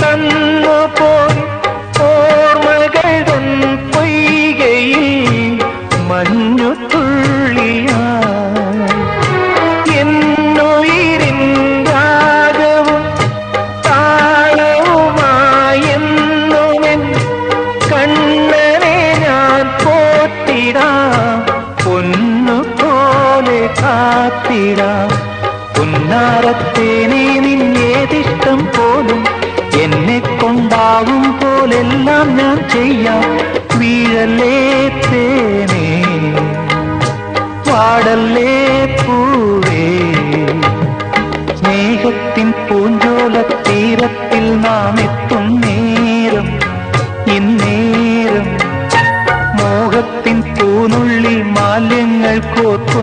തന്നു പോയി. ഓർമ്മകൾ പൊയ്കയിൽ മഞ്ഞു തുള്ളിയാ എന്നുയിരിന്താകവും കണ്ണനെ ഞാൻ പോലെ കാത്തിടാം. കൊണ്ടാവും പോലെല്ലാം ഞാൻ ചെയ്യാം. വീഴല്ലേ തേനേ? പാടല്ലേ പൂവേ? സ്നേഹത്തിൻ പൂഞ്ചോല തീരത്തിൽ നാം എത്തും നേരം ഇന്നേരം. മോഹത്തിൻ പൂനുള്ളി മാലിന്യങ്ങൾ കോർത്തു